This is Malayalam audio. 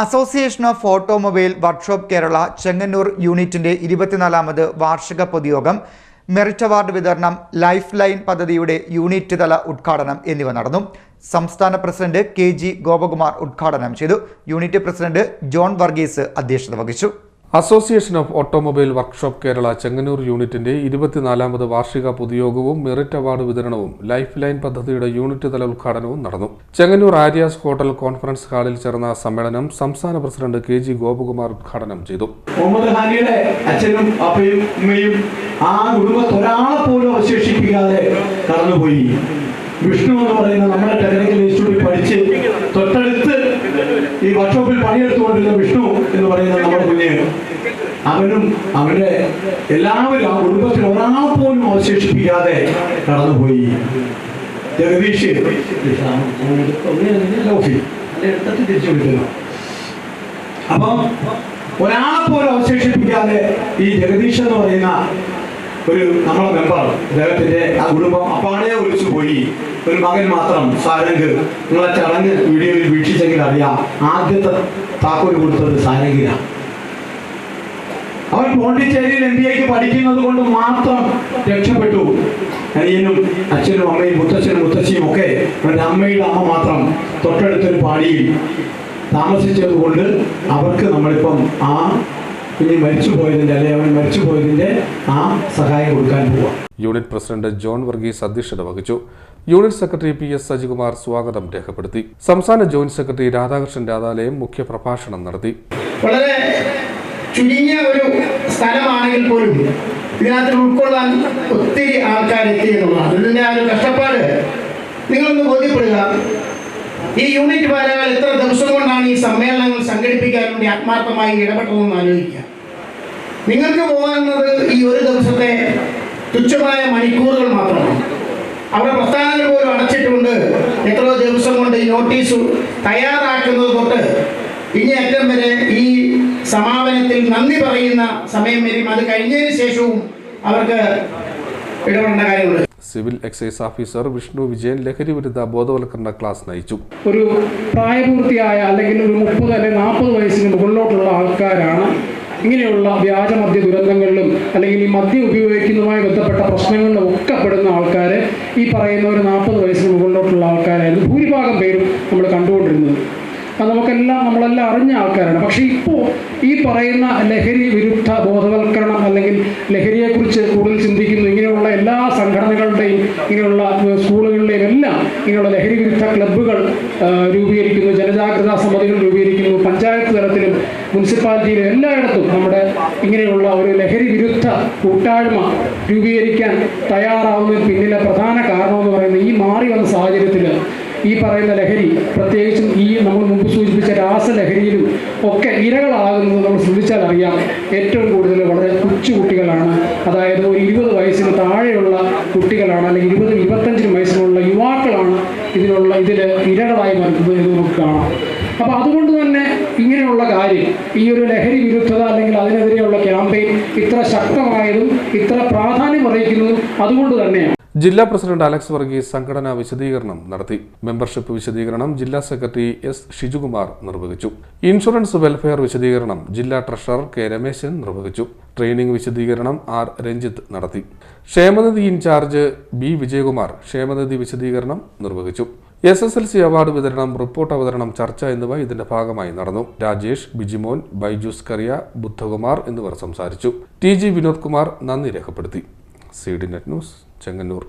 Association of automobile workshop Kerala Chengannur യൂണിറ്റിന്റെ ഇരുപത്തിനാലാമത് വാർഷിക പൊതുയോഗം മെറിറ്റ് അവാർഡ് വിതരണം ലൈഫ് ലൈൻ പദ്ധതിയുടെ യൂണിറ്റ് തല ഉദ്ഘാടനം എന്നിവ നടന്നു. സംസ്ഥാന പ്രസിഡന്റ് കെ ജി ഗോപകുമാർ ഉദ്ഘാടനം ചെയ്തു. യൂണിറ്റ് പ്രസിഡന്റ് ജോൺ വർഗീസ് അധ്യക്ഷത വഹിച്ചു. Association of automobile workshop Kerala Chengannur യൂണിറ്റിന്റെ ഇരുപത്തിനാലാമത് വാർഷിക പൊതുയോഗവും മെറിറ്റ് അവാർഡ് വിതരണവും ലൈഫ് ലൈൻ പദ്ധതിയുടെ യൂണിറ്റ് തല ഉദ്ഘാടനവും നടന്നു. ചെങ്ങന്നൂർ ആര്യാസ് ഹോട്ടൽ കോൺഫറൻസ് ഹാളിൽ ചേർന്ന സമ്മേളനം സംസ്ഥാന പ്രസിഡന്റ് കെ ജി ഗോപകുമാർ ഉദ്ഘാടനം ചെയ്തു. അച്ഛനും ആ പോലും അവശേഷിപ്പിക്കാതെ വിഷ്ണു എന്ന് പറയുന്ന നമ്മുടെ ടെക്നിക്കൽ പഠിച്ച് ഈ വർക്ക്ഷോപ്പിൽ പണിയെടുത്തുകൊണ്ടിരുന്ന വിഷ്ണു എന്ന് അവനും അവരുടെ എല്ലാവരും ആ കുടുംബത്തിൽ ഒരാൾ പോലും അവശേഷിപ്പിക്കാതെ കടന്നുപോയി. ജഗദീഷ് എടുത്തിട്ട് തിരിച്ചു അപ്പം ഒരാളെ പോലും അവശേഷിപ്പിക്കാതെ ഈ ജഗദീഷ് എന്ന് പറയുന്ന ഒരു നമ്മളെ മെമ്പർ അദ്ദേഹത്തിന്റെ ആ കുടുംബം അപ്പാടെ ഒഴിച്ചു പോയി. ഒരു മകൻ മാത്രം സാരംഗ്. നിങ്ങളെ ചടങ്ങ് വീഡിയോയിൽ വീക്ഷിച്ചെങ്കിൽ അറിയാം ആദ്യത്തെ താക്കോൽ കൊടുത്തത് സാരംഗിനാണ്. പോണ്ടിച്ചേരിയിൽ എം ബി എക്ക് പഠിക്കുന്നത് കൊണ്ട് മാത്രം രക്ഷപ്പെട്ടു. അനിയനും അച്ഛനും അമ്മയും മുത്തച്ഛനും മുത്തശ്ശിയും ഒക്കെ അവന്റെ അമ്മയുടെ അമ്മ മാത്രം തൊട്ടടുത്തൊരു പാടിയിൽ താമസിച്ചത് കൊണ്ട് അവർക്ക് നമ്മളിപ്പം ആ കുഞ്ഞ് മരിച്ചു പോയതിന്റെ അല്ലെങ്കിൽ അവൻ മരിച്ചു പോയതിന്റെ ആ സഹായം കൊടുക്കാൻ പോവാം. യൂണിറ്റ് പ്രസിഡന്റ് ജോൺ വർഗീസ് അധ്യക്ഷത വഹിച്ചു. Unit secretary P S Sajikumar സ്വാഗതം രേഖപ്പെടുത്തി. സംസ്ഥാന ജോയിന്റ് സെക്രട്ടറി രാധാകൃഷ്ണൻ രാധാലയം മുഖ്യപ്രഭാഷണം നടത്തി. വളരെ ചുരുങ്ങിയ ഒരു സ്ഥലമാണെങ്കിൽ പോലും ഇതിനകത്ത് ഉൾക്കൊള്ളാൻ ഒത്തിരി ആൾക്കാർ എത്തി എന്നുള്ളതാണ്. ഇതിന്റെ ആ ഒരു കഷ്ടപ്പാട്. നിങ്ങളൊന്ന് ബോധ്യപ്പെടുക. ഈ യൂണിറ്റ് പാലകൾ എത്ര ദിവസം കൊണ്ടാണ് ഈ സമ്മേളനങ്ങൾ സംഘടിപ്പിക്കാൻ വേണ്ടി ആത്മാർത്ഥമായി ഇടപെട്ടതെന്ന് ആലോചിക്കുക. നിങ്ങൾക്ക് പോകാവുന്നത് ഈ ഒരു ദിവസത്തെ തുച്ഛമായ മണിക്കൂറുകൾ മാത്രമാണ്. അവിടെ പ്രസ്ഥാനങ്ങൾ പോലും അടച്ചിട്ടുണ്ട് എത്രയോ ദിവസം കൊണ്ട് ഈ നോട്ടീസ് തയ്യാറാക്കുന്നത് തൊട്ട് ഇനി അറ്റം വരെ ഈ സമാപനത്തിൽ നന്ദി പറയുന്ന സമയം വരും അത് കഴിഞ്ഞതിന് ശേഷവും അവർക്ക് ഇടപെടേണ്ട കാര്യമുണ്ട്. Civil excise officer Vishnu Vijayan ലഹരി വിരുദ്ധ ബോധവൽക്കരണ ക്ലാസ് നയിച്ചു. ഒരു പ്രായപൂർത്തിയായ അല്ലെങ്കിൽ ഒരു മുപ്പത് അല്ലെങ്കിൽ നാൽപ്പത് വയസ്സിന് മുകളിലോട്ടുള്ള ആൾക്കാരാണ് ഇങ്ങനെയുള്ള വ്യാജമദ്യ ദുരന്തങ്ങളിലും അല്ലെങ്കിൽ ഈ മദ്യം ഉപയോഗിക്കുന്നതുമായി ബന്ധപ്പെട്ട പ്രശ്നങ്ങളിലും ഒക്കെ പെടുന്ന ആൾക്കാർ ഈ പറയുന്ന ഒരു നാൽപ്പത് വയസ്സിന് മുകളിലോട്ടുള്ള ആൾക്കാരായിരുന്നു ഭൂരിഭാഗം പേരും നമ്മൾ കണ്ടുകൊണ്ടിരുന്നത്. നമുക്കെല്ലാം നമ്മളെല്ലാം അറിഞ്ഞ ആൾക്കാരാണ്. പക്ഷേ ഇപ്പോൾ ഈ പറയുന്ന ലഹരി വിരുദ്ധ ബോധവൽക്കരണം അല്ലെങ്കിൽ ലഹരിയെക്കുറിച്ച് കൂടുതൽ ചിന്തിക്കുന്നു ഇങ്ങനെയുള്ള എല്ലാ സംഘടനകളുടെയും ഇങ്ങനെയുള്ള സ്കൂളുകളുടെയും എല്ലാം ഇങ്ങനെയുള്ള ലഹരി വിരുദ്ധ ക്ലബ്ബുകൾ രൂപീകരിക്കുന്നു ജനജാഗ്രതാ സമിതികൾ രൂപീകരിക്കുന്നു പഞ്ചായത്ത് തലത്തിലും മുനിസിപ്പാലിറ്റിയിലും എല്ലായിടത്തും നമ്മുടെ ഇങ്ങനെയുള്ള ഒരു ലഹരി വിരുദ്ധ കൂട്ടായ്മ രൂപീകരിക്കാൻ തയ്യാറാവുന്നതിന് പിന്നിലെ പ്രധാന കാരണമെന്ന് പറയുന്നത് ഈ മാറി വന്ന സാഹചര്യത്തിൽ ഈ പറയുന്ന ലഹരി പ്രത്യേകിച്ചും ഈ നമ്മൾ മുമ്പ് സൂചിപ്പിച്ച രാസലഹരിയിലും ഒക്കെ ഇരകളാകുന്നത് നമ്മൾ ശ്രദ്ധിച്ചാൽ അറിയാം. ഏറ്റവും കൂടുതൽ വളരെ കൊച്ചു കുട്ടികളാണ്. അതായത് ഒരു ഇരുപത് വയസ്സിന് താഴെയുള്ള കുട്ടികളാണ് അല്ലെങ്കിൽ ഇരുപത് ഇരുപത്തഞ്ചിന് വയസ്സിലുള്ള യുവാക്കളാണ് ഇതിനുള്ള ഇതിൽ ഇരകളായി വരുന്നത് എന്ന് നമുക്ക് കാണാം. അപ്പോൾ അതുകൊണ്ട് തന്നെ ഇങ്ങനെയുള്ള കാര്യം ഈ ഒരു ലഹരി വിരുദ്ധത അല്ലെങ്കിൽ അതിനെതിരെയുള്ള ക്യാമ്പയിൻ ഇത്ര ശക്തമായതും ഇത്ര പ്രാധാന്യം അറിയിക്കുന്നതും അതുകൊണ്ട് തന്നെയാണ്. ജില്ലാ പ്രസിഡന്റ് അലക്സ് വർഗീസ് സംഘടനാ വിശദീകരണം നടത്തി. മെമ്പർഷിപ്പ് വിശദീകരണം ജില്ലാ സെക്രട്ടറി എസ് ഷിജുകുമാർ നിർവഹിച്ചു. ഇൻഷുറൻസ് വെൽഫെയർ വിശദീകരണം ജില്ലാ ട്രഷറർ കെ രമേശൻ നിർവഹിച്ചു. ട്രെയിനിംഗ് വിശദീകരണം ആർ രഞ്ജിത്ത് നടത്തി. ക്ഷേമനിധി ഇൻചാർജ് ബി വിജയകുമാർ ക്ഷേമനിധി വിശദീകരണം നിർവഹിച്ചു. S S L C award വിതരണം റിപ്പോർട്ട് അവതരണം ചർച്ച എന്നിവ ഇതിന്റെ ഭാഗമായി നടന്നു. രാജേഷ് ബിജിമോൻ ബൈജൂസ് കറിയ ബുദ്ധകുമാർ എന്നിവർ സംസാരിച്ചു. ടി ജി വിനോദ് കുമാർ നന്ദി രേഖപ്പെടുത്തി. C D net news Chengannur.